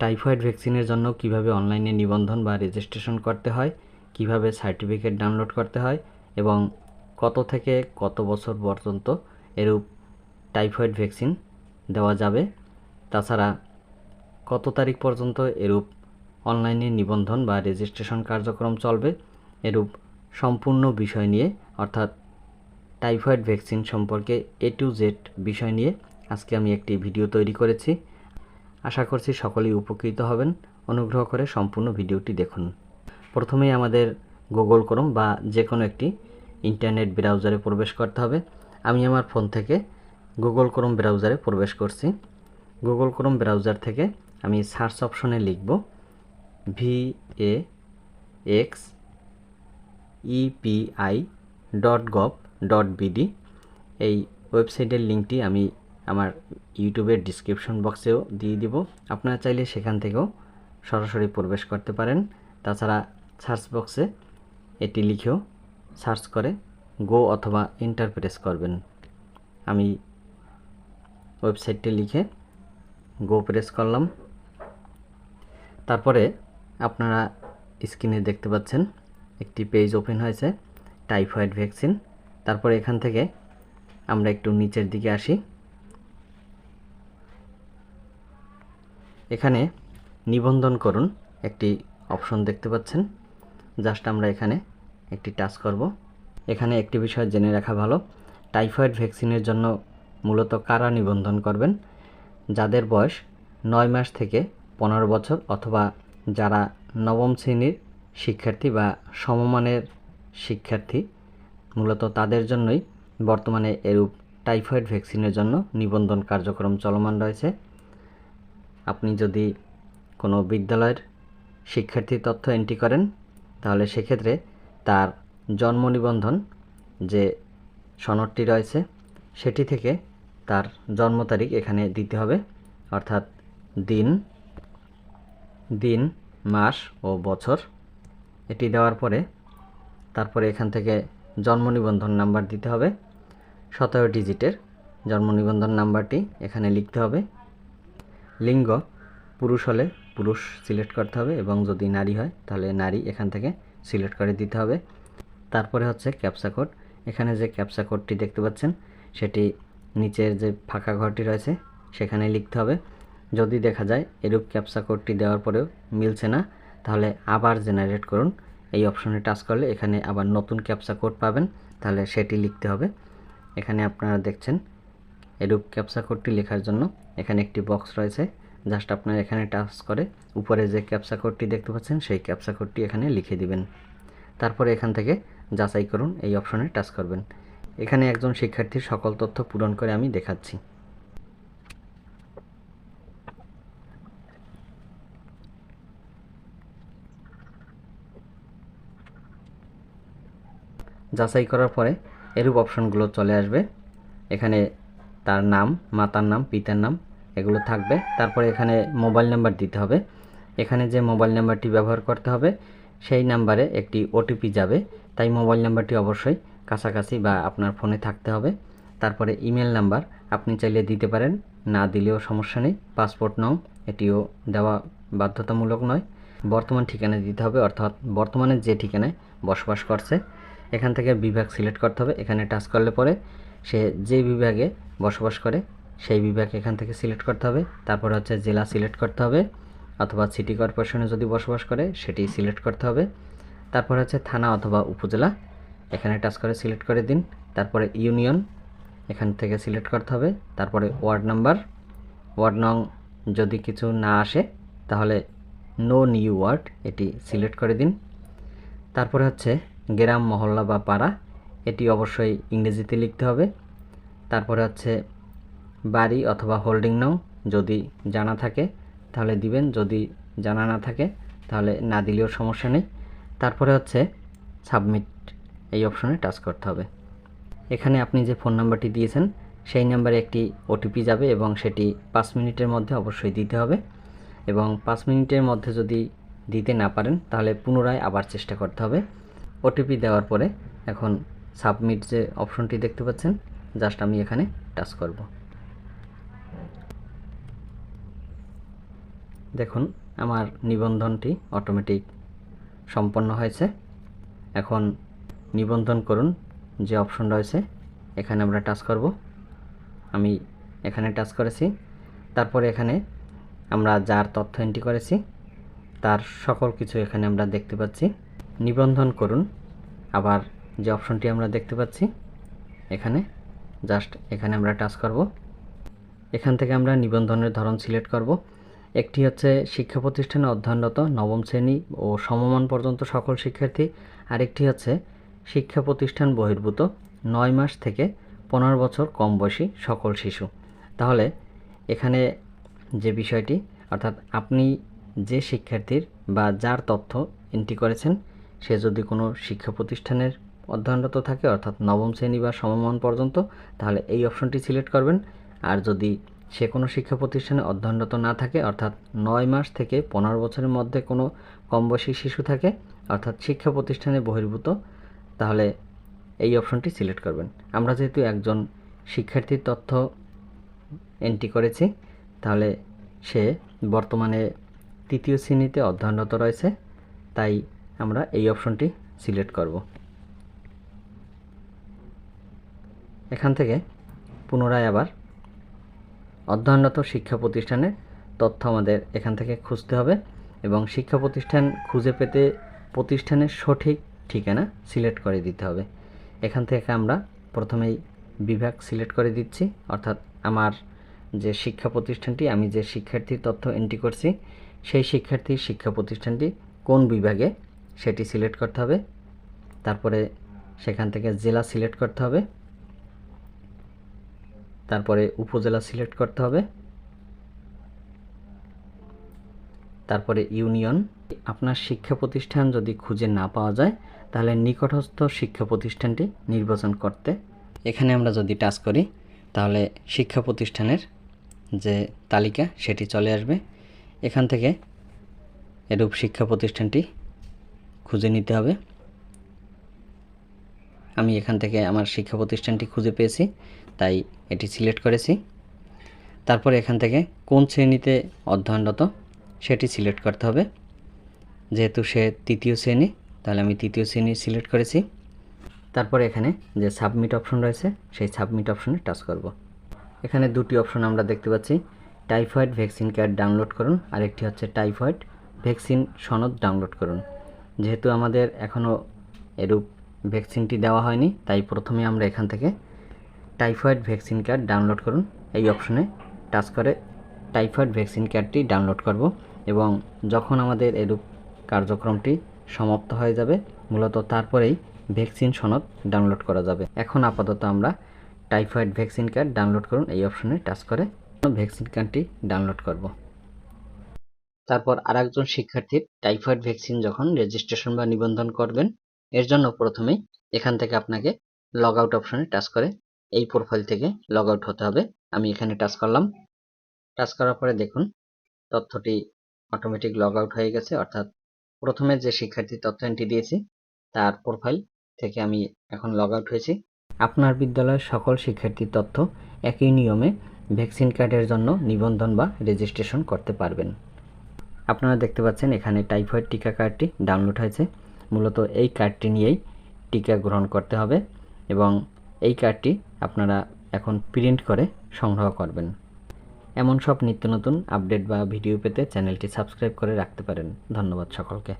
Typhoid ভ্যাকসিনের জন্য কীভাবে অনলাইনে নিবন্ধন বা রেজিস্ট্রেশন করতে হয়, কীভাবে সার্টিফিকেট ডাউনলোড করতে হয় এবং কত থেকে কত বছর পর্যন্ত এরূপ টাইফয়েড ভ্যাকসিন দেওয়া যাবে, তাছাড়া কত তারিখ পর্যন্ত এরূপ অনলাইনে নিবন্ধন বা রেজিস্ট্রেশন কার্যক্রম চলবে, এরূপ সম্পূর্ণ বিষয় নিয়ে, অর্থাৎ টাইফয়েড ভ্যাকসিন সম্পর্কে এ টু জেড বিষয় নিয়ে আজকে আমি একটি ভিডিও তৈরি করেছি। আশা করছি সকলেই উপকৃত হবেন। অনুগ্রহ করে সম্পূর্ণ ভিডিওটি দেখুন। প্রথমেই আমাদের গুগল ক্রোম বা যে কোনো একটি ইন্টারনেট ব্রাউজারে প্রবেশ করতে হবে। আমি আমার ফোন থেকে গুগল ক্রোম ব্রাউজারে প্রবেশ করছি। গুগল ক্রোম ব্রাউজার থেকে আমি সার্চ অপশনে লিখব V A X EPI dot gov dot BD এই ওয়েবসাইটের লিঙ্কটি আমি আমার ইউটিউবের ডিসক্রিপশন বক্সেও দিয়ে দিব। আপনারা চাইলে সেখান থেকেও সরাসরি প্রবেশ করতে পারেন। তাছাড়া সার্চ বক্সে এটি লিখেও সার্চ করে গো অথবা এন্টার প্রেস করবেন। আমি ওয়েবসাইটটি লিখে গো প্রেস করলাম। তারপরে আপনারা স্ক্রিনে দেখতে পাচ্ছেন, একটি পেজ ওপেন হয়েছে টাইফয়েড ভ্যাকসিন তারপরে এখান থেকে আমরা একটু নিচের দিকে আসি। এখানে নিবন্ধন করুন একটি অপশন দেখতে পাচ্ছেন। জাস্ট আমরা এখানে একটি টাচ করব। এখানে একটি বিষয় জেনে রাখা ভালো। টাইফয়েড ভ্যাকসিনের জন্য মূলত কারা নিবন্ধন করবেন? যাদের বয়স নয় মাস থেকে পনেরো বছর অথবা যারা নবম শ্রেণির শিক্ষার্থী বা সমমানের শিক্ষার্থী, মূলত তাদের জন্যই বর্তমানে এরূপ টাইফয়েড ভ্যাকসিনের জন্য নিবন্ধন কার্যক্রম চলমান রয়েছে। আপনি যদি কোনো বিদ্যালয়ের শিক্ষার্থী তথ্য এন্ট্রি করেন, তাহলে সেক্ষেত্রে তার জন্ম নিবন্ধন যে সনদটি রয়েছে, সেটি থেকে তার জন্ম তারিখ এখানে দিতে হবে। অর্থাৎ দিন দিন, মাস ও বছর এটি দেওয়ার পরে তারপরে এখান থেকে জন্ম নিবন্ধন নাম্বার দিতে হবে। সতেরো ডিজিটের জন্ম নিবন্ধন নাম্বারটি এখানে লিখতে হবে। লিঙ্গ, পুরুষ হলে পুরুষ সিলেক্ট করতে হবে এবং যদি নারী হয়, তাহলে নারী এখান থেকে সিলেক্ট করে দিতে হবে। তারপরে হচ্ছে ক্যাপসা কোড এখানে যে ক্যাপসা কোডটি দেখতে পাচ্ছেন, সেটি নিচের যে ফাঁকা ঘরটি রয়েছে, সেখানে লিখতে হবে। যদি দেখা যায় এরূপ ক্যাপসা কোডটি দেওয়ার পরেও মিলছে না, তাহলে আবার জেনারেট করুন। এই অপশনে টাচ করলে এখানে আবার নতুন ক্যাপসা কোড পাবেন, তাহলে সেটি লিখতে হবে। এখানে আপনারা দেখছেন এরূপ ক্যাপসা কোডটি লেখার জন্য এখানে একটি বক্স রয়েছে, জাস্ট আপনারা এখানে টাচ করে উপরে যে ক্যাপসা কোডটি দেখতে পাচ্ছেন, সেই ক্যাপসা কোডটি এখানে লিখে দিবেন। তারপরে এখান থেকে যাচাই করুন, এই অপশনে টাচ করবেন। এখানে একজন শিক্ষার্থীর সকল তথ্য পূরণ করে আমি দেখাচ্ছি। যাচাই করার পরে এরূপ অপশনগুলো চলে আসবে। এখানে তার নাম, মাতার নাম, পিতার নাম, এগুলো থাকবে। তারপরে এখানে মোবাইল নাম্বার দিতে হবে। এখানে যে মোবাইল নাম্বারটি ব্যবহার করতে হবে, সেই নাম্বারে একটি ওটিপি যাবে। তাই মোবাইল নাম্বারটি অবশ্যই কাছাকাছি বা আপনার ফোনে থাকতে হবে। তারপরে ইমেল নাম্বার, আপনি চাইলে দিতে পারেন। না দিলেও সমস্যা নেই। পাসপোর্ট নং, এটিও দেওয়া বাধ্যতামূলক নয়। বর্তমান ঠিকানা দিতে হবে, অর্থাৎ বর্তমানে যে ঠিকানায় বসবাস করছে। এখান থেকে বিভাগ সিলেক্ট করতে হবে। এখানে টাচ করলে পরে সে যে বিভাগে বসবাস করে, সেই বিভাগ এখান থেকে সিলেক্ট করতে হবে। তারপর হচ্ছে জেলা সিলেক্ট করতে হবে, অথবা সিটি কর্পোরেশনে যদি বসবাস করে, সেটি সিলেক্ট করতে হবে। তারপর হচ্ছে থানা অথবা উপজেলা, এখানে টাচ করে সিলেক্ট করে দিন। তারপরে ইউনিয়ন এখান থেকে সিলেক্ট করতে হবে। তারপরে ওয়ার্ড নাম্বার ওয়ার্ড নং যদি কিছু না আসে, তাহলে নো নিউ ওয়ার্ড এটি সিলেক্ট করে দিন। তারপরে হচ্ছে গ্রাম, মহল্লা বা পাড়া, এটি অবশ্যই ইংরেজিতে লিখতে হবে। তারপরে হচ্ছে বাড়ি অথবা হোল্ডিং নং যদি জানা থাকে, তাহলে দিবেন। যদি জানা না থাকে, তাহলে না দিলেও সমস্যা নেই। তারপরে হচ্ছে সাবমিট এই অপশনে টাচ করতে হবে। এখানে আপনি যে ফোন নাম্বারটি দিয়েছেন, সেই নাম্বারে একটি ওটিপি যাবে এবং সেটি পাঁচ মিনিটের মধ্যে অবশ্যই দিতে হবে। এবং পাঁচ মিনিটের মধ্যে যদি দিতে না পারেন, তাহলে পুনরায় আবার চেষ্টা করতে হবে। ওটিপি দেওয়ার পরে এখন সাবমিট যে অপশনটি দেখতে পাচ্ছেন জাস্ট আমি এখানে টাচ করব। দেখুন, আমার নিবন্ধনটি অটোমেটিক সম্পন্ন হয়েছে। এখন নিবন্ধন করুন, যে অপশন রয়েছে, এখানে আমরা টাচ করব। আমি এখানে টাচ করেছি। তারপরে এখানে আমরা যার তথ্য এন্ট্রি করেছি, তার সকল কিছু এখানে আমরা দেখতে পাচ্ছি। নিবন্ধন করুন, আবার যে অপশনটি আমরা দেখতে পাচ্ছি, এখানে জাস্ট এখানে আমরা টাচ করব। এখান থেকে আমরা নিবন্ধনের ধরন সিলেক্ট করব। একটি হচ্ছে শিক্ষা প্রতিষ্ঠানে অধ্যয়নরত নবম শ্রেণি ও সমমান পর্যন্ত সকল শিক্ষার্থী। আরেকটি হচ্ছে শিক্ষা প্রতিষ্ঠান বহির্ভূত, নয় মাস থেকে পনেরো বছর কম বয়সী সকল শিশু। তাহলে এখানে যে বিষয়টি, অর্থাৎ আপনি যে শিক্ষার্থীর বা যার তথ্য এন্ট্রি করেছেন, সে যদি কোনো শিক্ষা প্রতিষ্ঠানের অধ্যয়নরত থাকে, অর্থাৎ নবম শ্রেণি বা সমমান পর্যন্ত, তাহলে এই অপশনটি সিলেক্ট করবেন। আর যদি সে কোনো শিক্ষা প্রতিষ্ঠানে অধ্যয়নরত না থাকে, অর্থাৎ নয় মাস থেকে পনেরো বছরের মধ্যে কোনো কম বয়সী শিশু থাকে, অর্থাৎ শিক্ষা প্রতিষ্ঠানে বহির্ভূত, তাহলে এই অপশনটি সিলেক্ট করবেন। আমরা যেহেতু একজন শিক্ষার্থীর তথ্য এন্ট্রি করেছি, তাহলে সে বর্তমানে তৃতীয় শ্রেণীতে অধ্যয়নরত রয়েছে, তাই আমরা এই অপশনটি সিলেক্ট করব। এখান থেকে পুনরায় আবার অধ্যয়নরত শিক্ষা প্রতিষ্ঠানের তথ্য আমাদের এখান থেকে খুঁজতে হবে এবং শিক্ষা প্রতিষ্ঠান খুঁজে পেতে প্রতিষ্ঠানের সঠিক ঠিকানা সিলেক্ট করে দিতে হবে। এখান থেকে আমরা প্রথমেই বিভাগ সিলেক্ট করে দিচ্ছি। অর্থাৎ আমার যে শিক্ষা প্রতিষ্ঠানটি, আমি যে শিক্ষার্থীর তথ্য এন্ট্রি করছি, সেই শিক্ষার্থীর শিক্ষা প্রতিষ্ঠানটি কোন বিভাগে সেটি সিলেক্ট করতে হবে। তারপরে সেখান থেকে জেলা সিলেক্ট করতে হবে। তারপরে উপজেলা সিলেক্ট করতে হবে। তারপরে ইউনিয়ন। আপনার শিক্ষা প্রতিষ্ঠান যদি খুঁজে না পাওয়া যায়, তাহলে নিকটস্থ শিক্ষা প্রতিষ্ঠানটি নির্বাচন করতে। এখানে আমরা যদি টাচ করি, তাহলে শিক্ষা প্রতিষ্ঠানের যে তালিকা, সেটি চলে আসবে। এখান থেকে এরূপ শিক্ষা প্রতিষ্ঠানটি খুঁজে নিতে হবে। আমি এখান থেকে আমার শিক্ষা প্রতিষ্ঠানটি খুঁজে পেয়েছি, তাই এটি সিলেক্ট করেছি। তারপর এখান থেকে কোন শ্রেণীতে অধ্যয়নরত সেটি সিলেক্ট করতে হবে। যেহেতু সে তৃতীয় শ্রেণি, তাহলে আমি তৃতীয় শ্রেণি সিলেক্ট করেছি। তারপরে এখানে যে সাবমিট অপশন রয়েছে, সেই সাবমিট অপশনে টাচ করব। এখানে দুটি অপশন আমরা দেখতে পাচ্ছি, টাইফয়েড ভ্যাকসিন কার্ড ডাউনলোড করুন আরেকটি হচ্ছে টাইফয়েড ভ্যাকসিন সনদ ডাউনলোড করুন। যেহেতু আমাদের এখনও এরূপ ভ্যাকসিনটি দেওয়া হয়নি, তাই প্রথমে আমরা এখান থেকে টাইফয়েড ভ্যাকসিন কার্ড ডাউনলোড করুন। এই অপশনে টাচ করে টাইফয়েড ভ্যাকসিন কার্ডটি ডাউনলোড করব এবং যখন আমাদের এরূপ কার্যক্রমটি সমাপ্ত হয়ে যাবে, মূলত তারপরেই ভ্যাকসিন সনদ ডাউনলোড করা যাবে। এখন আপাতত আমরা টাইফয়েড ভ্যাকসিন কার্ড ডাউনলোড করুন, এই অপশনে টাচ করে ভ্যাকসিন কার্ডটি ডাউনলোড করব। তারপর আরেকজন শিক্ষার্থীর টাইফয়েড ভ্যাকসিন যখন রেজিস্ট্রেশন বা নিবন্ধন করবেন এর জন্য প্রথমেই এখান থেকে আপনাকে লগ আউট অপশনে টাচ করে এই প্রোফাইল থেকে লগ আউট হতে হবে। আমি এখানে টাচ করলাম। টাচ করার পরে দেখুন, তথ্যটি অটোমেটিক লগ আউট হয়ে গেছে। অর্থাৎ প্রথমে যে শিক্ষার্থীর তথ্য এন্ট্রি দিয়েছি, তার প্রোফাইল থেকে আমি এখন লগ আউট হয়েছি। আপনার বিদ্যালয়ের সকল শিক্ষার্থীর তথ্য একই নিয়মে ভ্যাকসিন কার্ডের জন্য নিবন্ধন বা রেজিস্ট্রেশন করতে পারবেন। আপনারা দেখতে পাচ্ছেন এখানে টাইফয়েড টিকা কার্ডটি ডাউনলোড হয়েছে। মূলত এই কার্ডটি নিয়েই টিকা গ্রহণ করতে হবে এবং এই কার্ডটি আপনারা এখন প্রিন্ট করে সংগ্রহ করবেন। এমন সব নিত্য নতুন আপডেট বা ভিডিও পেতে চ্যানেলটি সাবস্ক্রাইব করে রাখতে পারেন। ধন্যবাদ সকলকে।